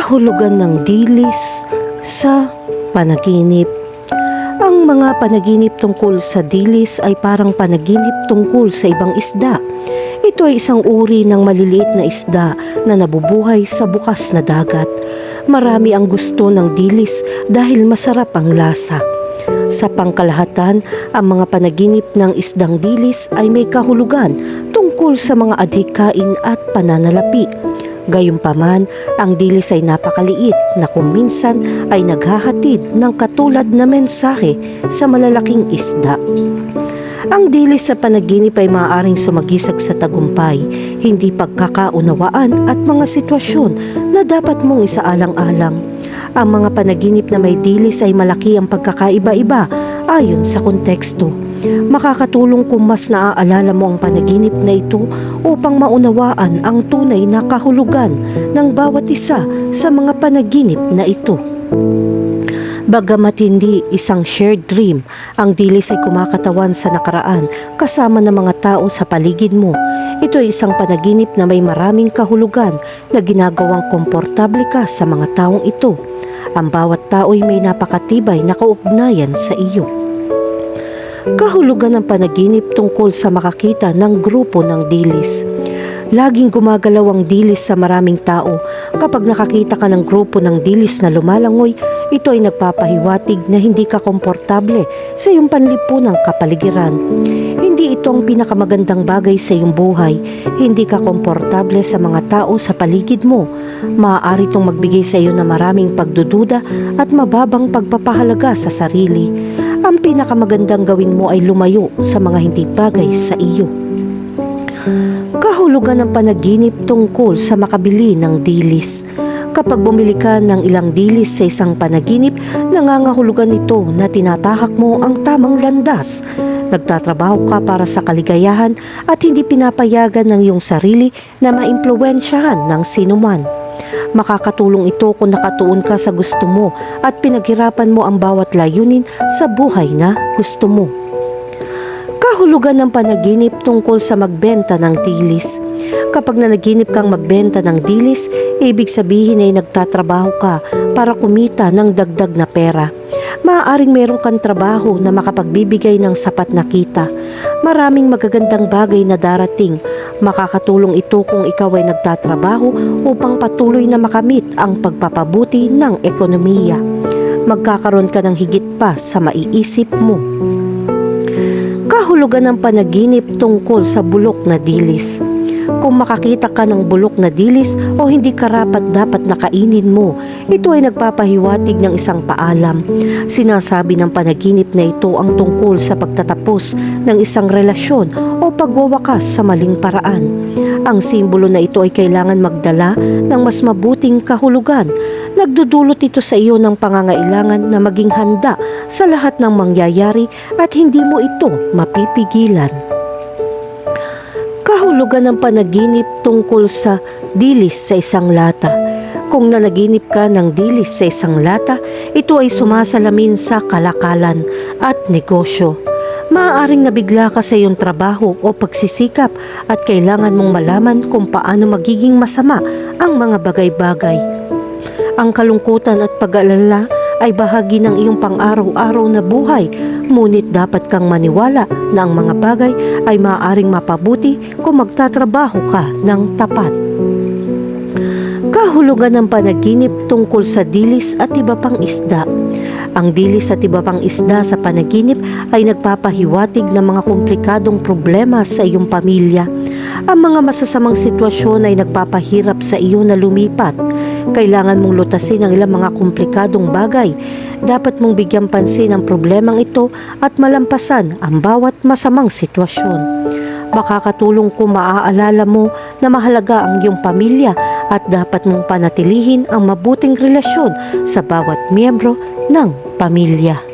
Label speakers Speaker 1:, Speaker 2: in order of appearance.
Speaker 1: kahulugan ng dilis sa panaginip. Ang mga panaginip tungkol sa dilis ay parang panaginip tungkol sa ibang isda. Ito ay isang uri ng maliliit na isda na nabubuhay sa bukas na dagat. Marami ang gusto ng dilis dahil masarap ang lasa. Sa pangkalahatan, ang mga panaginip ng isdang dilis ay may kahulugan tungkol sa mga adhikain at pananalapi. Gayunpaman, ang dilis ay napakaliit na kung minsan ay naghahatid ng katulad na mensahe sa malalaking isda. Ang dilis sa panaginip ay maaaring sumagisag sa tagumpay, hindi pagkakaunawaan at mga sitwasyon na dapat mong isaalang-alang. Ang mga panaginip na may dilis ay malaki ang pagkakaiba-iba ayon sa konteksto. Makakatulong kung mas naaalala mo ang panaginip na ito upang maunawaan ang tunay na kahulugan ng bawat isa sa mga panaginip na ito. Bagamat hindi isang shared dream, ang dilis ay kumakatawan sa nakaraan kasama ng mga tao sa paligid mo. Ito ay isang panaginip na may maraming kahulugan na ginagawang komportable ka sa mga taong ito. Ang bawat tao ay may napakatibay na kaugnayan sa iyo. Kahulugan ng panaginip tungkol sa makakita ng grupo ng dilis. Laging gumagalaw ang dilis sa maraming tao. Kapag nakakita ka ng grupo ng dilis na lumalangoy, ito ay nagpapahiwatig na hindi ka komportable sa iyong panlipunang kapaligiran. Hindi ito ang pinakamagandang bagay sa iyong buhay. Hindi ka komportable sa mga tao sa paligid mo. Maaari itong magbigay sa iyo ng maraming pagdududa at mababang pagpapahalaga sa sarili. Ang pinakamagandang gawin mo ay lumayo sa mga hindi bagay sa iyo. Kahulugan ng panaginip tungkol sa makabili ng dilis. Kapag bumili ka ng ilang dilis sa isang panaginip, nangangahulugan ito na tinatahak mo ang tamang landas. Nagtatrabaho ka para sa kaligayahan at hindi pinapayagan ng iyong sarili na maimpluwensyahan ng sinuman. Makakatulong ito kung nakatuon ka sa gusto mo at pinaghirapan mo ang bawat layunin sa buhay na gusto mo kahulugan ng panaginip tungkol sa magbenta ng dilis. Kapag nanaginip kang magbenta ng dilis, ibig sabihin ay nagtatrabaho ka para kumita ng dagdag na pera. Maaaring meron kang trabaho na makapagbibigay ng sapat na kita. Maraming magagandang bagay na darating. Makakatulong ito kung ikaw ay nagtatrabaho upang patuloy na makamit ang pagpapabuti ng ekonomiya. Magkakaroon ka ng higit pa sa maiisip mo kahulugan ng panaginip tungkol sa bulok na dilis. Kung makakita ka ng bulok na dilis o hindi karapat dapat nakainin mo, ito ay nagpapahiwatig ng isang paalam. Sinasabi ng panaginip na ito ang tungkol sa pagtatapos ng isang relasyon pagwawakas sa maling paraan. Ang simbolo na ito ay kailangan magdala ng mas mabuting kahulugan nagdudulot ito sa iyo ng pangangailangan na maging handa sa lahat ng mangyayari at hindi mo ito mapipigilan. Kahulugan ng panaginip tungkol sa dilis sa isang lata. Kung nanaginip ka ng dilis sa isang lata, ito ay sumasalamin sa kalakalan at negosyo. Maaaring nabigla ka sa iyong trabaho o pagsisikap at kailangan mong malaman kung paano magiging masama ang mga bagay-bagay ang kalungkutan at pag-alala ay bahagi ng iyong pang-araw-araw na buhay, ngunit dapat kang maniwala na ang mga bagay ay maaaring mapabuti kung magtatrabaho ka ng tapat. Kahulugan ng panaginip tungkol sa dilis at iba pang isda. Ang dilis at iba pang isda sa panaginip ay nagpapahiwatig ng mga komplikadong problema sa iyong pamilya. Ang mga masasamang sitwasyon ay nagpapahirap sa iyo na lumipat kailangan mong lutasin ang ilang mga komplikadong bagay. Dapat mong bigyan pansin ang problemang ito at malampasan ang bawat masamang sitwasyon. Makakatulong kung maaalala mo na mahalaga ang iyong pamilya at dapat mong panatilihin ang mabuting relasyon sa bawat miyembro ng pamilya.